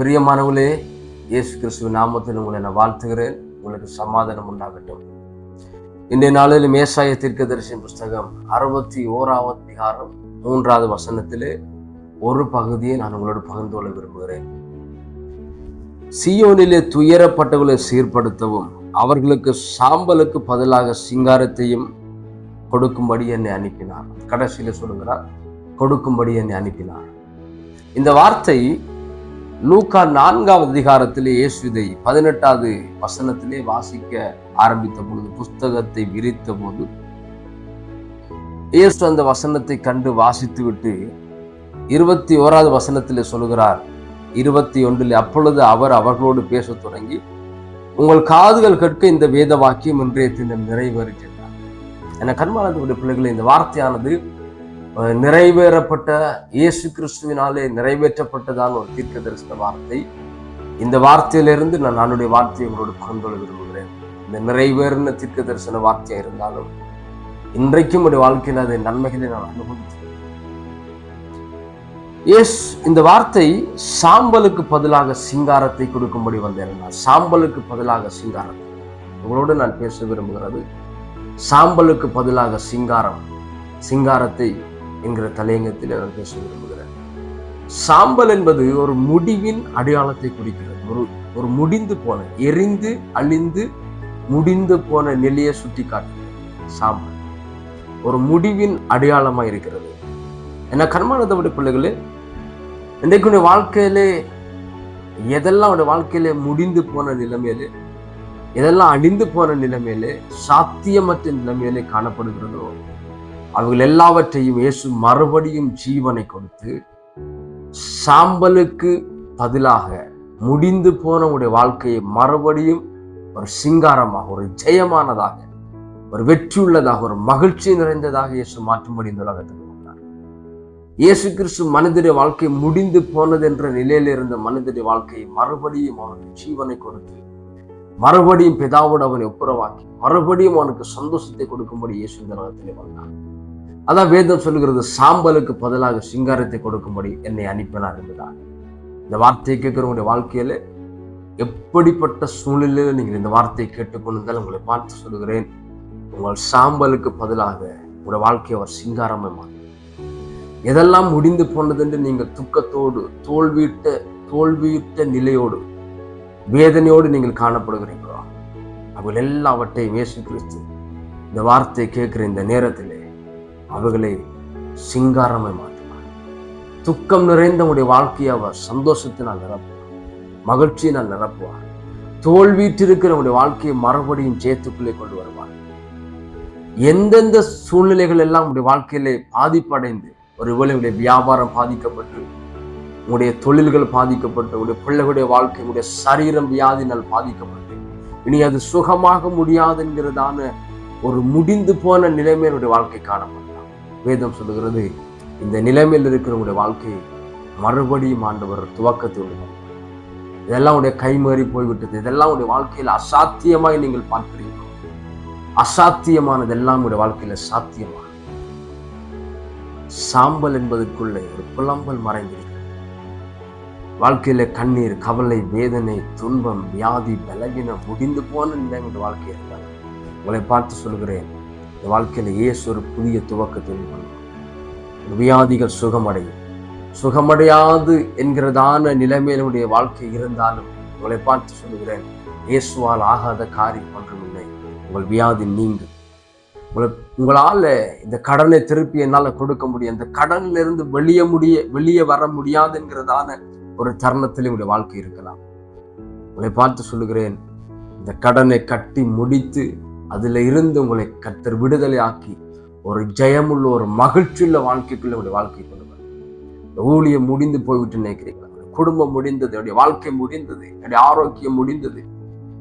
பிரியமானவர்களே இயேசு கிறிஸ்துவ நாமத்தில் உங்களை நான் வாழ்த்துகிறேன். உங்களுக்கு சமாதானம் உண்டாகட்டும். இன்றைய நாளில் மேசாய தீர்க்கதரிசியின் புஸ்தகம் அறுபத்தி ஓராவது அதிகாரம் மூன்றாவது வசனத்திலே ஒரு பகுதியை நான் உங்களோடு பகிர்ந்து கொள்ள விரும்புகிறேன். சியோனிலே துயரப்பட்டவர்களை சீர்படுத்தவும் அவர்களுக்கு சாம்பலுக்கு பதிலாக சிங்காரத்தையும் கொடுக்கும்படி என்னை அனுப்பினார். கடைசியில சொல்லுகிறார் கொடுக்கும்படி என்னை அனுப்பினார். இந்த வார்த்தை லூக்கா நான்காவது அதிகாரத்திலே இயேசு இதை பதினெட்டாவது வசனத்திலே வாசிக்க ஆரம்பித்த பொழுது புஸ்தகத்தை விரித்த போது இயேசு அந்த வசனத்தை கண்டு வாசித்து விட்டு இருபத்தி ஓராவது வசனத்திலே சொல்கிறார் இருபத்தி ஒன்றில் அப்பொழுது அவர் அவர்களோடு பேசத் தொடங்கி உங்கள் காதுகள் கேட்க இந்த வேத வாக்கியம் இன்றைய தினம் நிறைவேறுகின்றார் என கண்மாளத்துடைய பிள்ளைகளை இந்த வார்த்தையானது நிறைவேறப்பட்ட இயேசு கிறிஸ்துவினாலே நிறைவேற்றப்பட்டதான ஒரு தீர்க்க தரிசன வார்த்தை. இந்த வார்த்தையிலிருந்து நான் என்னுடைய வார்த்தையை உங்களோடு பகிர்ந்து விரும்புகிறேன். இந்த நிறைவேறின தீர்க்க தரிசன வார்த்தையா இருந்தாலும் இன்றைக்கும் உடைய வாழ்க்கையில் அதை நன்மைகளை நான் அனுபவித்தேன் எஸ் இந்த வார்த்தை சாம்பலுக்கு பதிலாக சிங்காரத்தை கொடுக்கும்படி வந்தேன் நான் சாம்பலுக்கு பதிலாக சிங்காரம். உங்களோடு நான் பேச விரும்புகிறது. சாம்பலுக்கு பதிலாக சிங்காரம். சிங்காரத்தை என்கிற தலையங்கத்தில் நான் பேச விரும்புகிறேன். சாம்பல் என்பது ஒரு முடிவின் அடையாளத்தை குறிக்கிறது. ஒரு ஒரு முடிந்து போன எரிந்து அழிந்து முடிந்து போன நிலையை சுட்டி காட்டுகிறது சாம்பல் ஒரு முடிவின் அடையாளமாக இருக்கிறது. என்ன கர்மானதோட பிள்ளைகளே இன்றைக்கு உடைய வாழ்க்கையிலே எதெல்லாம் உடைய வாழ்க்கையிலே முடிந்து போன நிலைமையிலே எதெல்லாம் அழிந்து போன நிலைமையிலே சாத்தியமற்ற நிலைமையிலே காணப்படுகிறதோ அவர்கள் எல்லாவற்றையும் இயேசு மறுபடியும் ஜீவனை கொடுத்து சாம்பலுக்கு பதிலாக முடிந்து போன உடைய வாழ்க்கையை மறுபடியும் ஒரு சிங்காரமாக ஒரு ஜெயமானதாக ஒரு வெற்றியுள்ளதாக ஒரு மகிழ்ச்சி நிறைந்ததாக இயேசு மாற்றும்படி இந்த உலகத்துக்கு வந்தார். இயேசு கிறிஸ்து மனிதனுடைய வாழ்க்கை முடிந்து போனது என்ற நிலையில் இருந்த மனிதனுடைய வாழ்க்கையை மறுபடியும் அவனுக்கு ஜீவனை கொடுத்து மறுபடியும் பிதாவோடு அவனை ஒப்புரவாக்கி மறுபடியும் அவனுக்கு சந்தோஷத்தை கொடுக்கும்படி இயேசு இந்த உலகத்திலே வந்தான் அதான் வேதம் சொல்லுகிறது சாம்பலுக்கு பதிலாக சிங்காரத்தை கொடுக்கும்படி என்னை அனுப்பினார் என்பதான் இந்த வார்த்தையை கேட்கிறவங்களுடைய வாழ்க்கையில எப்படிப்பட்ட சூழ்நிலையில நீங்கள் இந்த வார்த்தையை கேட்டுக்கொண்டிருந்தால் உங்களை பார்த்து சொல்லுகிறேன் உங்கள் சாம்பலுக்கு பதிலாக உங்களுடைய வாழ்க்கையை அவர் சிங்காரமயமாக எதெல்லாம் முடிந்து போனது என்று நீங்கள் துக்கத்தோடு தோல்வியிட்ட தோல்வியிட்ட நிலையோடு வேதனையோடு நீங்கள் காணப்படுகிறீர்களோ அவர்கள் எல்லாவற்றையும் இயேசு கிறிஸ்து இந்த வார்த்தையை கேட்கிற இந்த நேரத்திலே அவைகளை சிங்காரமாய் மாற்றுவார். துக்கம் நிறைந்த உடைய வாழ்க்கையை அவர் சந்தோஷத்தினால் நிரப்புவார். மகிழ்ச்சியினால் நிரப்புவார். தோல்வியிட்டிருக்கிற உடைய வாழ்க்கையை மறுபடியும் ஜெயத்துக்குள்ளே கொண்டு வருவார். எந்தெந்த சூழ்நிலைகள் எல்லாம் உடைய வாழ்க்கையிலே பாதிப்படைந்து ஒரு உடைய வியாபாரம் பாதிக்கப்பட்டு உங்களுடைய தொழில்கள் பாதிக்கப்பட்டு உங்களுடைய பிள்ளைகளுடைய வாழ்க்கை உங்களுடைய சரீரம் வியாதினால் பாதிக்கப்பட்டு இனி அது சுகமாக முடியாதுங்கிறதான ஒரு முடிந்து போன நிலைமையினுடைய வாழ்க்கை காணப்படும். வேதம் சொல்லுகிறது இந்த நிலைமையில் இருக்கிற உங்களுடைய வாழ்க்கையை மறுபடியும் ஆண்டவர் துவக்கத்தை உண்டு இதெல்லாம் உடைய கைமாறி போய்விட்டது. இதெல்லாம் உடைய வாழ்க்கையில் அசாத்தியமாய் நீங்கள் பார்க்கிறீர்கள்? அசாத்தியமானது எல்லாம் உடைய வாழ்க்கையில சாத்தியமாக சாம்பல் என்பதற்குள்ளே ஒரு புலம்பல் மறைந்திருக்கிறது. வாழ்க்கையில கண்ணீர் கவலை வேதனை துன்பம் வியாதி பலவீனம் முடிந்து போன நிலை உங்களுடைய வாழ்க்கை இருந்தால் உங்களை பார்த்து சொல்கிறேன் இந்த வாழ்க்கையில் இயேசு ஒரு புதிய துவக்கத்தை உண்டு வியாதிகள் சுகமடையும். சுகமடையாது என்கிறதான நிலைமையினுடைய வாழ்க்கை இருந்தாலும் உங்களை பார்த்து சொல்லுகிறேன் இயேசுவால் ஆகாத காரியம் ஒன்றுமில்லை. உங்கள் வியாதி நீங்கும் உங்களை உங்களால் இந்த கடனை திருப்பி என்னால் கொடுக்க முடியும். இந்த கடனிலிருந்து வெளியே முடிய வெளியே வர முடியாது என்கிறதான ஒரு தருணத்தில் உங்களுடைய வாழ்க்கை இருக்கலாம். உங்களை பார்த்து சொல்லுகிறேன் இந்த கடனை கட்டி முடித்து அதுல இருந்து உங்களை கத்தர் விடுதலை ஆக்கி ஒரு ஜெயமுள்ள ஒரு மகிழ்ச்சியுள்ள வாழ்க்கைக்குள்ள உங்களுடைய வாழ்க்கை கொண்டு வரும் ஊழியம் முடிந்து போய்விட்டு நினைக்கிறீங்களா? குடும்பம் முடிந்தது என்னுடைய வாழ்க்கை முடிந்தது என்னுடைய ஆரோக்கியம் முடிந்தது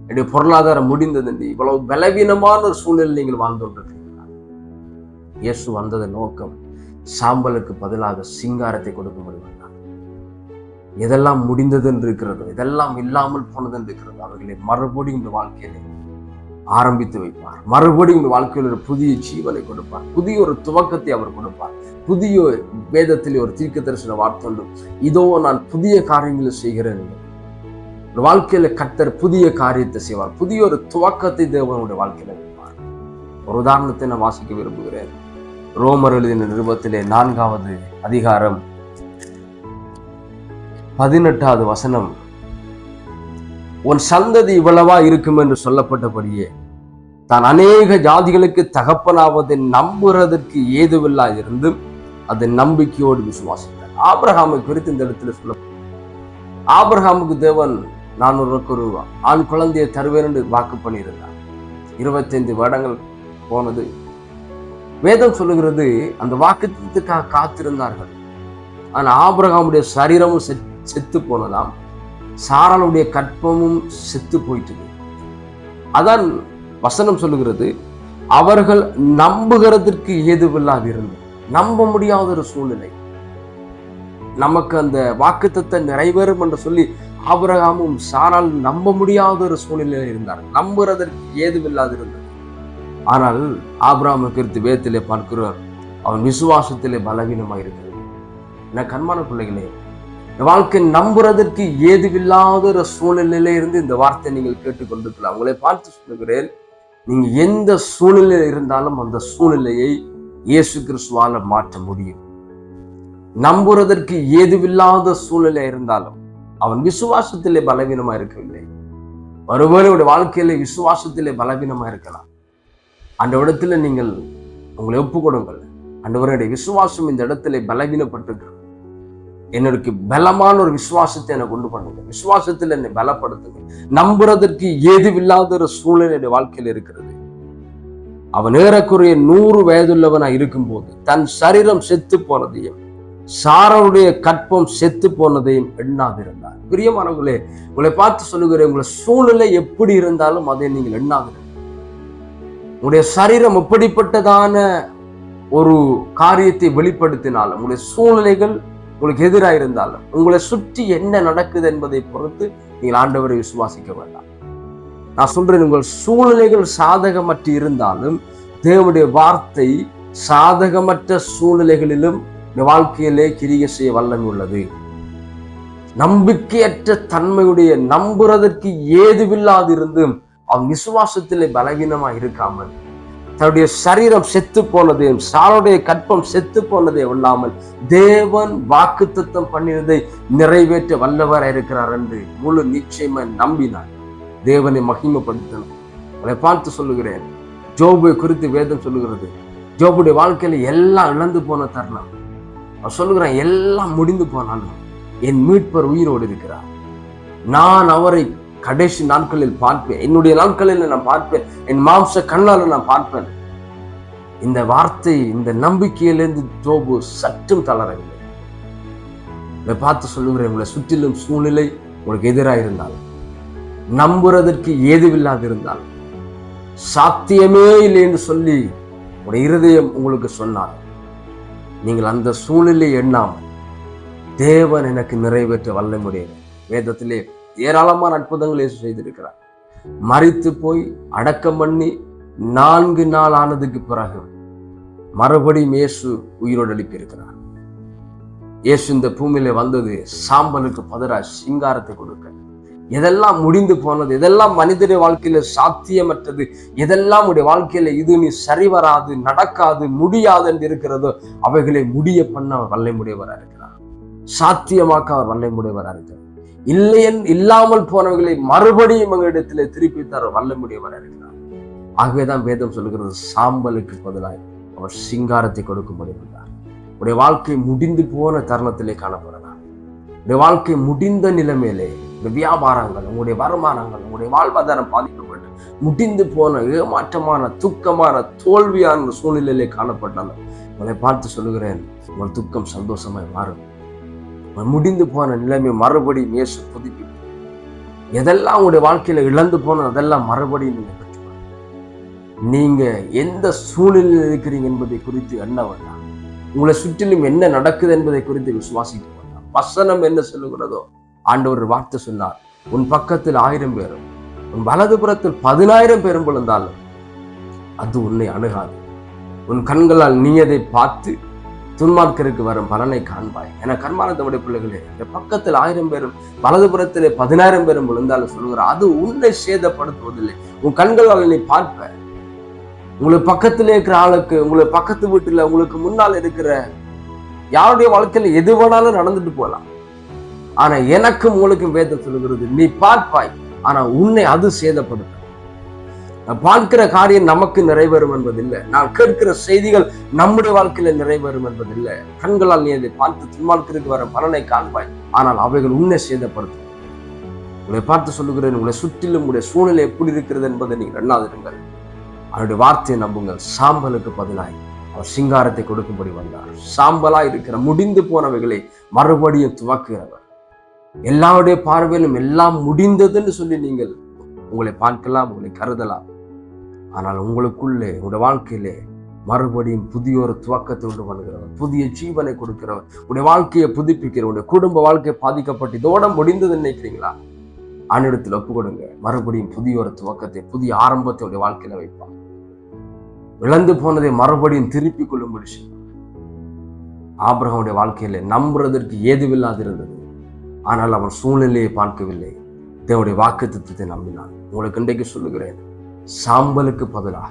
என்னுடைய பொருளாதாரம் முடிந்தது என்று இவ்வளவு பலவீனமான ஒரு சூழ்நிலை நீங்கள் வாழ்ந்து கொண்டிருக்கிறீங்களா இயேசு வந்ததன் நோக்கம் சாம்பலுக்கு பதிலாக சிங்காரத்தை கொடுக்க முடியும்? எதெல்லாம் முடிந்தது என்று இருக்கிறதோ எதெல்லாம் இல்லாமல் போனது என்று இருக்கிறதோ அவர்களை மறுபடியும் இந்த வாழ்க்கையிலே ஆரம்பித்து வைப்பார். மறுபடியும் உங்கள் வாழ்க்கையில் ஒரு புதிய ஜீவனை கொடுப்பார். புதிய ஒரு துவக்கத்தை அவர் கொடுப்பார். புதிய வேதத்தில் ஒரு தீர்க்க தரிசன வார்த்தை உண்டு. இதோ நான் புதிய காரியங்களை செய்கிறேன். ஒரு வாழ்க்கையில கத்தர் புதிய காரியத்தை செய்வார். புதிய ஒரு துவக்கத்தை தேவனுடைய வாழ்க்கையில வைப்பார். ஒரு உதாரணத்தை நான் வாசிக்க விரும்புகிறேன். ரோமர் எழுதின நிருபத்திலே நான்காவது அதிகாரம் பதினெட்டாவது வசனம். உன் சந்ததி இவ்வளவா இருக்கும் என்று சொல்லப்பட்டபடியே தான் அநேக ஜாதிகளுக்கு தகப்பனாவதை நம்புறதற்கு ஏதுவில்லா இருந்தும் அதை நம்பிக்கையோடு விசுவாசித்தார். ஆபிரஹாமை குறித்து இந்த இடத்துல சொல்ல ஆபிரகாமுக்கு தேவன் நான் உனக்கு ஒரு ஆண் குழந்தையை தருவேன் என்று வாக்கு பண்ணியிருந்தான் இருபத்தைந்து வருடங்கள் போனது. வேதம் சொல்லுகிறது அந்த வாக்குக்காக காத்திருந்தார்கள். ஆனால் ஆபிரகாமுடைய சரீரமும் செத்- செத்து போனதாம். சாராளுடைய கற்பமும் செத்து போயிட்டது. அதான் வசனம் சொல்லுகிறது அவர்கள் நம்புகிறதற்கு ஏதுவில்லாது இருந்தது நம்ப முடியாத ஒரு சூழ்நிலை. நமக்கு அந்த வாக்குத்தத்தை நிறைவேறும் என்று சொல்லி ஆபரகாமும் சாரால் நம்ப முடியாத ஒரு சூழ்நிலையில் இருந்தார். நம்புறதற்கு ஏதுவில்லாது இருந்தது ஆனால் ஆபிரகாமை குறித்து வேத்திலே பார்க்கிறோம் அவன் விசுவாசத்திலே பலவீனமாக இருக்கிறது என கண்மான பிள்ளைகளே இந்த வாழ்க்கை நம்புறதற்கு ஏதுவில்லாத ஒரு சூழ்நிலையில இருந்து இந்த வார்த்தை நீங்கள் கேட்டுக்கொண்டிருக்கலாம். உங்களை பார்த்து சொல்லுகிறேன் நீங்க எந்த சூழ்நிலையில் இருந்தாலும் அந்த சூழ்நிலையை இயேசு கிறிஸ்துவால மாற்ற முடியும். நம்புறதற்கு ஏதுவில்லாத சூழ்நிலை இருந்தாலும் அவன் விசுவாசத்திலே பலவீனமா இருக்கவில்லை. ஒருவேளை உடைய வாழ்க்கையில விசுவாசத்திலே பலவீனமா இருக்கலாம். அந்த இடத்துல நீங்கள் உங்களை ஒப்பு கொடுங்கள் விசுவாசம் இந்த இடத்துல பலவீனப்பட்டிருக்கிறது என்னுடைய பலமான ஒரு விசுவாசத்தை என்னை கொண்டு பண்ணுங்க. விசுவாசத்தில் என்னை பலப்படுத்துங்க. நம்புறதற்கு ஏதுவில்லாத ஒரு சூழ்நிலை என்னுடைய வாழ்க்கையில் இருக்கிறது. அவன் ஏறக்குறைய நூறு வயதுள்ளவனா இருக்கும்போது தன் சரீரம் செத்து போனதையும் சாரனுடைய கற்பம் செத்து போனதையும் எண்ணாதிருந்தார். பிரியமானவர்களே உங்களை பார்த்து சொல்லுகிறேன் உங்களை சூழ்நிலை எப்படி இருந்தாலும் அதை நீங்கள் எண்ணாதிருங்க. உங்களுடைய சரீரம் எப்படிப்பட்டதான ஒரு காரியத்தை வெளிப்படுத்தினாலும் உங்களுடைய சூழ்நிலைகள் உங்களுக்கு எதிராக இருந்தாலும் உங்களை சுற்றி என்ன நடக்குது என்பதை பொறுத்து நீங்கள் ஆண்டவரை விசுவாசிக்க வேண்டாம். நான் சொல்றேன் உங்கள் சூழ்நிலைகள் சாதகமற்று இருந்தாலும் தேவனுடைய வார்த்தை சாதகமற்ற சூழ்நிலைகளிலும் வாழ்க்கையிலே கிரியை செய்ய வல்லமை உள்ளது. நம்பிக்கையற்ற தன்மையுடைய நம்புறதற்கு ஏதுவில்லாதிருந்தும் அவன் விசுவாசத்திலே பலவீனமாக இருக்காமல் தன்னுடைய சரீரம் செத்து போனதையும் சாலுடைய கற்பம் செத்து போனதையும் இல்லாமல் தேவன் வாக்குத்தத்தம் பண்ணினதை நிறைவேற்ற வல்லவராக இருக்கிறார் என்று முழு நிச்சயமா நம்பினார். தேவனை மகிமைப்படுத்தணும். அதை பார்த்து சொல்லுகிறேன். ஜோபை குறித்து வேதம் சொல்லுகிறது. ஜோபுடைய வாழ்க்கையில எல்லாம் இழந்து போன தருணம். அவர் சொல்லுகிறான் எல்லாம் முடிந்து போனாலும் என் மீட்பர் உயிரோடு இருக்கிறார். நான் அவரை கடைசி நாட்களில் பார்ப்பேன். என்னுடைய நாட்களில் நான் பார்ப்பேன். என் மாம்ச கண்ணால் நான் பார்ப்பேன். இந்த வார்த்தை இந்த நம்பிக்கையிலிருந்து தோபு சற்றும் தளரவில்லை. இதை பார்த்து சொல்லுகிறேன் உங்களை சுற்றிலும் சூழ்நிலை உங்களுக்கு எதிராக இருந்தால் நம்புறதற்கு ஏதுவில்லாது இருந்தால் சாத்தியமே இல்லை என்று சொல்லி உடைய இருதயம் உங்களுக்கு சொன்னார் நீங்கள் அந்த சூழ்நிலை எண்ணாமல் தேவன் எனக்கு நிறைவேற்ற வல்லமுடைய வேதத்திலே ஏராளமான அற்புதங்கள் இயேசு செய்திருக்கிறார். மறித்து போய் அடக்கம் பண்ணி நான்கு நாள் ஆனதுக்கு பிறகு மறுபடியும் இயேசு உயிரோடு எழுப்பியிருக்கிறார் இயேசு இந்த பூமியில வந்தது சாம்பலுக்கு பதிலாக சிங்காரத்தை கொடுக்க. எதெல்லாம் முடிந்து போனது எதெல்லாம் மனிதனுடைய வாழ்க்கையில சாத்தியமற்றது எதெல்லாம் உடைய வாழ்க்கையில இது நீ சரி வராது நடக்காது முடியாது என்று இருக்கிறதோ அவைகளை முடிய பண்ண அவர் வல்லை முடியவராக இருக்கிறார் சாத்தியமாக்க அவர் வல்லை முடியவராக இருக்கிறார் இல்லையன் இல்லாமல் போனவர்களை மறுபடியும் எங்களிடத்தில் திருப்பி தர வல்ல முடியவராக இருக்கிறார் ஆகவேதான் வேதம் சொல்லுகிறது சாம்பலுக்கு பதிலாக அவர் சிங்காரத்தை கொடுக்கும்படி வந்தார். உடைய வாழ்க்கை முடிந்து போன தருணத்திலே காணப்படலாம். உடைய வாழ்க்கை முடிந்த நிலைமையிலே இந்த வியாபாரங்கள் உங்களுடைய வருமானங்கள் உங்களுடைய வாழ்வாதாரம் பாதிக்கப்பட்டு முடிந்து போன ஏமாற்றமான துக்கமான தோல்வியான சூழ்நிலையிலே காணப்பட்டாலும் உங்களை பார்த்து சொல்லுகிறேன் உங்கள் துக்கம் சந்தோஷமாய் மாறும். முடிந்து போன நிலைமை மறுபடியும் இயேசு புதுப்பிக்கும் எதெல்லாம் உங்களுடைய வாழ்க்கையில இழந்து போன அதெல்லாம் மறுபடியும் நீங்க பெற்றுக்கணும் நீங்க எந்த சூழ்நிலையில் இருக்கிறீங்க என்பதை குறித்து என்ன வேண்டாம் உங்களை சுற்றிலும் என்ன நடக்குது என்பதை குறித்து விசுவாசிக்க வேண்டாம் வசனம் என்ன சொல்லுகிறதோ ஆண்டவர் ஒரு வார்த்தை சொன்னார். உன் பக்கத்தில் ஆயிரம் பேரும் உன் வலதுபுறத்தில் பதினாயிரம் பேரும் விழுந்தாலும் அது உன்னை அணுகாது. உன் கண்களால் நீ அதை பார்த்து துன்மார்க்கருக்கு வரும் பலனை காண்பாய். என கர்மான தம்முடைய பிள்ளைகளே இந்த பக்கத்தில் ஆயிரம் பேரும் வலதுபுறத்திலே பதினாயிரம் பேரும் விழுந்தாலும் சொல்லுகிற அது உன்னை சேதப்படுத்துவதில்லை. உன் கண்களால் நீ பார்ப்ப. உங்களுக்கு பக்கத்தில் இருக்கிற ஆளுக்கு உங்களுக்கு பக்கத்து வீட்டில் உங்களுக்கு முன்னால் இருக்கிற யாருடைய வாழ்க்கையில் எது வேணாலும் நடந்துட்டு போகலாம். ஆனா எனக்கும் உங்களுக்கும் வேதம் சொல்லுகிறது நீ பார்ப்பாய். ஆனா உன்னை அது சேதப்படுத்த பார்க்கிற காரியம் நமக்கு நிறைவேறும் என்பதில்லை. நான் கேட்கிற செய்திகள் நம்முடைய வாழ்க்கையில நிறைவேறும் என்பதில்லை. கண்களால் நீ அதை பார்த்து துன்மார்க்கிறதுக்கு வர பலனை காண்பாய். ஆனால் அவைகள் உன்னை சேதப்படுத்தும். உங்களை பார்த்து சொல்லுகிறேன் உங்களை சுற்றிலும் உங்களுடைய சூழ்நிலை எப்படி இருக்கிறது என்பதை நீங்கள் எண்ணாதிருங்கள். அவருடைய வார்த்தையை நம்புங்கள். சாம்பலுக்கு பதிலாய் அவர் சிங்காரத்தை கொடுக்கும்படி வந்தார். சாம்பலா இருக்கிற முடிந்து போனவைகளை மறுபடியும் துவக்குகிறவர். எல்லாருடைய பார்வையிலும் எல்லாம் முடிந்ததுன்னு சொல்லி நீங்கள் உங்களை பார்க்கலாம் உங்களை கருதலாம். ஆனால் உங்களுக்குள்ளே உங்களுடைய வாழ்க்கையிலே மறுபடியும் புதிய ஒரு துவக்கத்தை உண்டு பண்ணுகிறவர் புதிய ஜீவனை கொடுக்கிறவர் உடைய வாழ்க்கையை புதுப்பிக்கிறவர் உடைய குடும்ப வாழ்க்கையை பாதிக்கப்பட்டு இதோட முடிந்தது நினைக்கிறீங்களா? அன்னிடத்தில் ஒப்பு கொடுங்க மறுபடியும் புதிய ஒரு துவக்கத்தை புதிய ஆரம்பத்தை உடைய வாழ்க்கையில வைப்பார். இழந்து போனதை மறுபடியும் திருப்பி கொள்ளும்படி செய்வார் ஆபிரகமுடைய வாழ்க்கையில நம்புறதற்கு ஏதுவில்லாது இருந்தது ஆனால் அவன் சூழ்நிலையை பார்க்கவில்லை. தேவனுடைய வாக்கு திட்டத்தை நம்பினான் உங்களுக்கு இன்றைக்கு சொல்லுகிறேன். சாம்பலுக்கு பதிலாக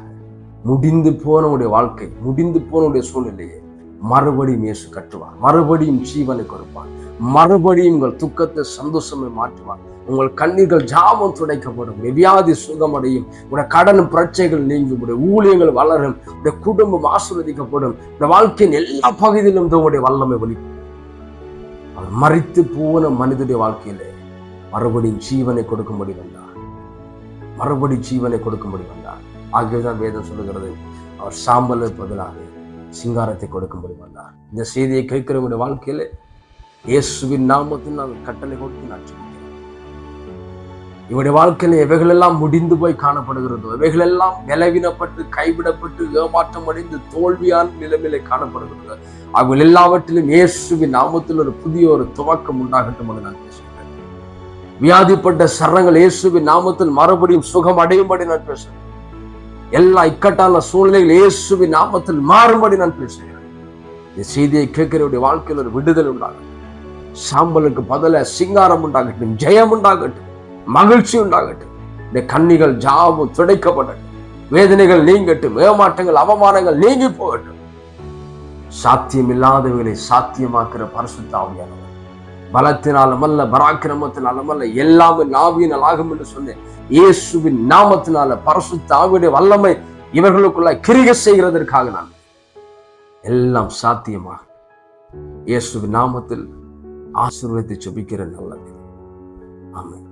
முடிந்து போனவுடைய வாழ்க்கை முடிந்து போனவுடைய சூழ்நிலையை மறுபடியும் இயேசு கட்டுவார். மறுபடியும் ஜீவனை கொடுப்பார். மறுபடியும் உங்கள் துக்கத்தை சந்தோஷமே மாற்றுவார். உங்கள் கண்ணீர்கள் ஜாபம் துடைக்கப்படும். வியாதி சுகமடையும். உடைய கடன் பிரச்சனைகள் நீங்கும். உடைய ஊழியங்கள் வளரும். உடைய குடும்பம் ஆசீர்வதிக்கப்படும். இந்த வாழ்க்கையின் எல்லா பகுதியிலும் உங்களுடைய வல்லமை ஒழிக்கும் அவர் மறித்து போன மனிதனுடைய வாழ்க்கையிலே மறுபடியும் ஜீவனை கொடுக்கும்படி வந்தார். மறுபடி ஜீவனை கொடுக்கும்படி வந்தார் ஆகியதான் வேதம் சொல்லுகிறது அவர் சாம்பல் பதிலாக சிங்காரத்தை கொடுக்கும்படி வந்தார் இந்த செய்தியை கேட்கிறவங்களுடைய வாழ்க்கையில இயேசுவின் நாமத்தில் நான் கட்டளை கொடுத்து நான் சொல்கிறேன் இவருடைய வாழ்க்கையில எவைகளெல்லாம் முடிந்து போய் காணப்படுகிறதோ எவைகளெல்லாம் நிலவினப்பட்டு கைவிடப்பட்டு ஏமாற்றம் அடைந்து தோல்வியான நிலைமையில காணப்படுகிறது அவைகள் எல்லாவற்றிலும் இயேசுவின் நாமத்தில் ஒரு புதிய ஒரு துவக்கம் உண்டாகட்டும் என்று நான் பேசுகிறேன். வியாதிப்பட்ட சரணங்கள் இயேசுவின் நாமத்தில் மறுபடியும் சுகம் அடையும்படி நான் பேசுகிறேன். எல்லா இக்கட்டான சூழ்நிலையில் இயேசுவின் நாமத்தில் மாறும்படி நான் பேசுகிறேன். இந்த செய்தியை கேட்கிறவருடைய வாழ்க்கையில் ஒரு விடுதல் உண்டாகட்டும். சாம்பலுக்கு பதில சிங்காரம் உண்டாகட்டும் ஜெயம் உண்டாகட்டும் மகிழ்ச்சி உண்டாகட்டும். இந்த கண்ணிகள் ஜாபம் துடைக்கப்படட்டும். வேதனைகள் நீங்கட்டும் ஏமாற்றங்கள் அவமானங்கள் நீங்கி போகட்டும். சாத்தியம் இல்லாதவர்களை சாத்தியமாக்குற பரிசுத்தாவியானவர் பலத்தினாலும் அல்ல பராக்கிரமத்தினாலும் அல்ல எல்லாமே நாவியினால் ஆகும் என்று சொன்னேன். இயேசுவின் நாமத்தினால பரசுத்த ஆவியுடைய வல்லமை இவர்களுக்குள்ள கிரிக செய்கிறதற்காக நான் எல்லாம் சாத்தியமாக இயேசுவின் நாமத்தில் ஆசீர்வதித்து ஜெபிக்கிற நல்லது ஆமாம்